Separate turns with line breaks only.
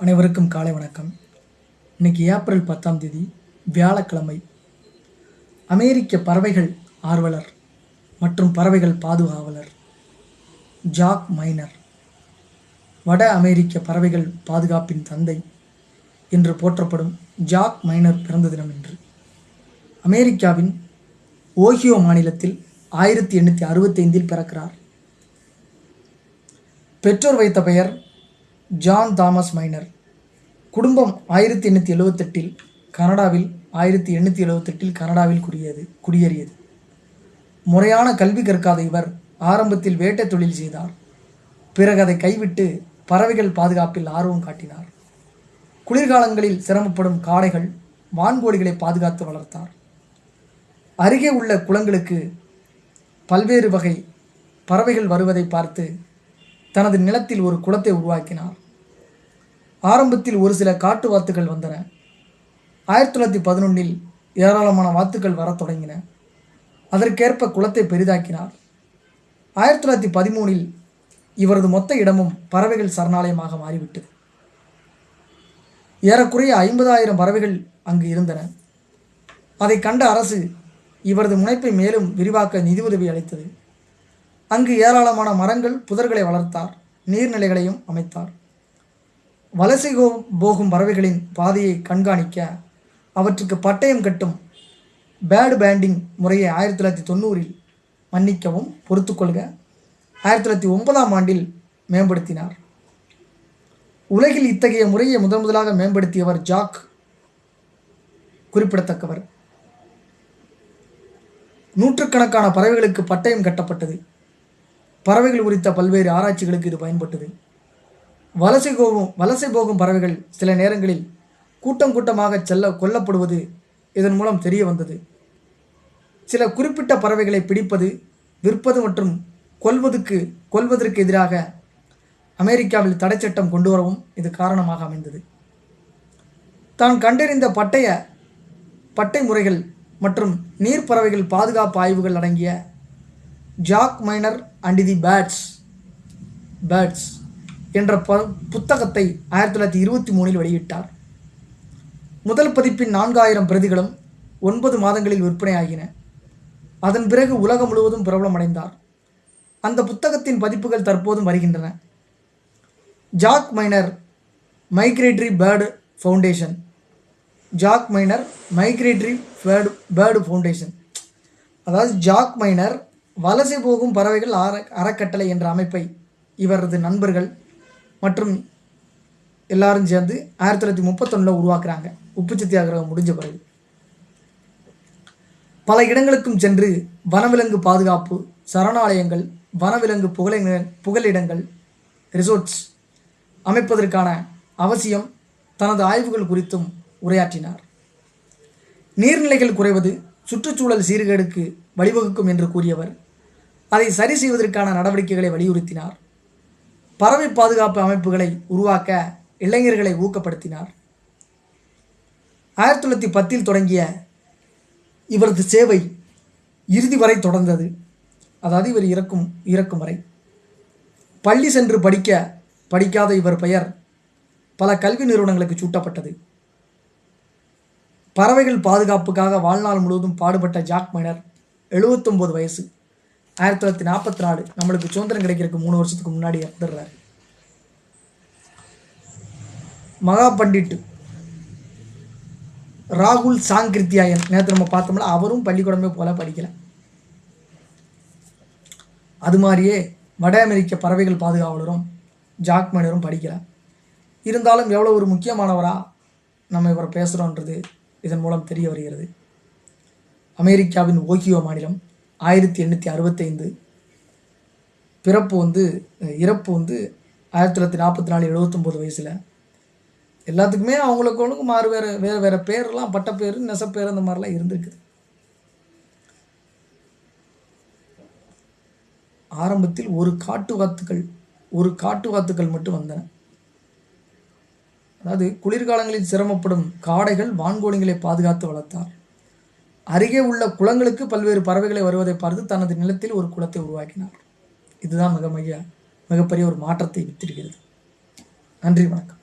அனைவருக்கும் காலை வணக்கம். இன்னைக்கு ஏப்ரல் பத்தாம் தேதி வியாழக்கிழமை. அமெரிக்க பறவைகள் ஆர்வலர் மற்றும் பறவைகள் பாதுகாவலர் ஜாக் மைனர். வட அமெரிக்க பறவைகள் பாதுகாப்பின் தந்தை என்று போற்றப்படும் ஜாக் மைனர் பிறந்த தினம் இன்று. அமெரிக்காவின் ஓஹியோ மாநிலத்தில் ஆயிரத்தி எண்ணூற்றி அறுபத்தைந்தில் பிறக்கிறார். பெற்றோர் வைத்த பெயர் ஜான் தாமஸ் மைனர். குடும்பம் ஆயிரத்தி எண்ணூற்றி எழுவத்தெட்டில் கனடாவில் ஆயிரத்தி எண்ணூற்றி எழுவத்தெட்டில் கனடாவில் குடியது குடியேறியது. முறையான கல்வி கற்காத இவர் ஆரம்பத்தில் வேட்டை தொழில் செய்தார். பிறகு அதை கைவிட்டு பறவைகள் பாதுகாப்பில் ஆர்வம் காட்டினார். குளிர்காலங்களில் சிரமப்படும் காடைகள் வான்கோழிகளை பாதுகாத்து வளர்த்தார். அருகே உள்ள குளங்களுக்கு பல்வேறு வகை பறவைகள் வருவதை பார்த்து தனது நிலத்தில் ஒரு குளத்தை உருவாக்கினார். ஆரம்பத்தில் ஒரு சில காட்டு வாத்துகள் வந்தன. ஆயிரத்தி தொள்ளாயிரத்தி பதினொன்றில் ஏராளமான வாத்துக்கள் வரத் தொடங்கின. அதற்கேற்ப குளத்தை பெரிதாக்கினார். ஆயிரத்தி தொள்ளாயிரத்தி பதிமூணில் இவரது மொத்த இடமும் பறவைகள் சரணாலயமாக மாறிவிட்டது. ஏறக்குறைய ஐம்பதாயிரம் பறவைகள் அங்கு இருந்தன. அதை கண்ட அரசு இவரது முனைப்பை மேலும் விரிவாக்க நிதியுதவி அளித்தது. அங்கு ஏராளமான மரங்கள் புதர்களை வளர்த்தார் நீர்நிலைகளையும் அமைத்தார். வலசை போகும் பறவைகளின் பாதையை கண்காணிக்க அவற்றுக்கு பட்டயம் கட்டும் பேர்டு பேண்டிங் முறையை ஆயிரத்தி தொள்ளாயிரத்தி தொண்ணூறில் மன்னிக்கவும் பொறுத்துக்கொள்க ஆயிரத்தி தொள்ளாயிரத்தி ஒன்பதாம் ஆண்டில் மேம்படுத்தினார். உலகில் இத்தகைய முறையை முதன் முதலாக மேம்படுத்தியவர் ஜாக் குறிப்பிடத்தக்கவர். நூற்றுக்கணக்கான பறவைகளுக்கு பட்டயம் கட்டப்பட்டது. பறவைகள் குறித்த பல்வேறு ஆராய்ச்சிகளுக்கு இது பயன்பட்டது. வலசை போகும் வலசை போகும் பறவைகள் சில நேரங்களில் கூட்டம் கூட்டமாக செல்ல கொல்லப்படுவது இதன் மூலம் தெரிய வந்தது. சில குறிப்பிட்ட பறவைகளை பிடிப்பது விற்பது மற்றும் கொல்வதுக்கு கொல்வதற்கு எதிராக அமெரிக்காவில் தடை சட்டம் கொண்டு வரவும் இது காரணமாக அமைந்தது. தான் கண்டறிந்த பட்டய பட்டை முறைகள் மற்றும் நீர் பறவைகள் பாதுகாப்பு ஆய்வுகள் அடங்கிய Jack Miner and the bats birds என்ற ப புத்தகத்தை ஆயிரத்தி தொள்ளாயிரத்தி இருபத்தி மூணில் வெளியிட்டார். முதல் பதிப்பின் நான்காயிரம் பிரதிகளும் ஒன்பது மாதங்களில் விற்பனையாகின. அதன் பிறகு உலகம் முழுவதும் பிரபலமடைந்தார் அந்த புத்தகத்தின் பதிப்புகள் தற்போதும் வருகின்றன. Jack Miner migratory bird foundation Jack Miner migratory bird bird foundation அதாவது ஜாக் மைனர் வலசை போகும் பறவைகள் அற அறக்கட்டளை என்ற அமைப்பை இவரது நண்பர்கள் மற்றும் எல்லாரும் சேர்ந்து ஆயிரத்தி தொள்ளாயிரத்தி முப்பத்தொன்னில் உருவாக்குறாங்க. உப்பு சத்தியாகிரகம் முடிஞ்ச பிறகு. பல இடங்களுக்கும் சென்று வனவிலங்கு பாதுகாப்பு சரணாலயங்கள் வனவிலங்கு புகழை புகலிடங்கள் ரிசோர்ட்ஸ் அமைப்பதற்கான அவசியம் தனது ஆய்வுகள் குறித்தும் உரையாற்றினார். நீர்நிலைகள் குறைவது சுற்றுச்சூழல் சீர்கேடுக்கு வழிவகுக்கும் என்று கூறியவர் அதை சரி செய்வதற்கான நடவடிக்கைகளை வலியுறுத்தினார். பறவை பாதுகாப்பு அமைப்புகளை உருவாக்க இளைஞர்களை ஊக்கப்படுத்தினார். ஆயிரத்தி தொள்ளாயிரத்தி பத்தில் தொடங்கிய இவரது சேவை இறுதி வரை தொடர்ந்தது. அதாவது இவர் இறக்கும் இறக்கும் வரை. பள்ளி சென்று படிக்க படிக்காத இவர் பெயர் பல கல்வி நிறுவனங்களுக்கு சூட்டப்பட்டது. பறவைகள் பாதுகாப்புக்காக வாழ்நாள் முழுவதும் பாடுபட்ட ஜாக் மைனர் 79 வயசு. ஆயிரத்தி தொள்ளாயிரத்தி நாற்பத்தி நாலு நம்மளுக்கு சுதந்திரம் கிடைக்கிறதுக்கு மூணு வருஷத்துக்கு முன்னாடி இறந்துடுறாரு மகா பண்டிட் ராகுல் சாங்கிருத்தியாயன் நேற்று நம்ம பார்த்தோம்ல அவரும் பள்ளிக்கூடமே போல படிக்கல. அது மாதிரியே வட அமெரிக்க பறவைகள் பாதுகாவலரும் ஜாக்மேனரும் படிக்கல. இருந்தாலும் எவ்வளோ ஒரு முக்கியமானவரா நம்ம இவரை பேசுகிறோன்றது இதன் மூலம் தெரிய வருகிறது. அமெரிக்காவின் ஓகியோ மாநிலம் ஆயிரத்தி எண்ணூற்றி அறுபத்தைந்து. பிறப்பு வந்து இறப்பு வந்து ஆயிரத்தி தொள்ளாயிரத்தி நாற்பத்தி நாலு எழுபத்தொம்போது வயசில். எல்லாத்துக்குமே அவங்களுக்கு மாறு வேறு வேறு வேறு பேர்லாம் பட்டப்பேர் நெசப்பேர் அந்த மாதிரிலாம் இருந்திருக்குது ஆரம்பத்தில் ஒரு காட்டு வாத்துக்கள் ஒரு காட்டு வாத்துக்கள் மட்டும் வந்தன. அதாவது குளிர்காலங்களில் சிரமப்படும் காடைகள் வான்கோழிகளை பாதுகாத்து வளர்த்தார். அருகே உள்ள குளங்களுக்கு பல்வேறு பறவைகளை வருவதை பார்த்து தனது நிலத்தில் ஒரு குளத்தை உருவாக்கினார். இதுதான் மிக மிக மிகப்பெரிய ஒரு மாற்றத்தை வித்திருக்கிறது. நன்றி வணக்கம்.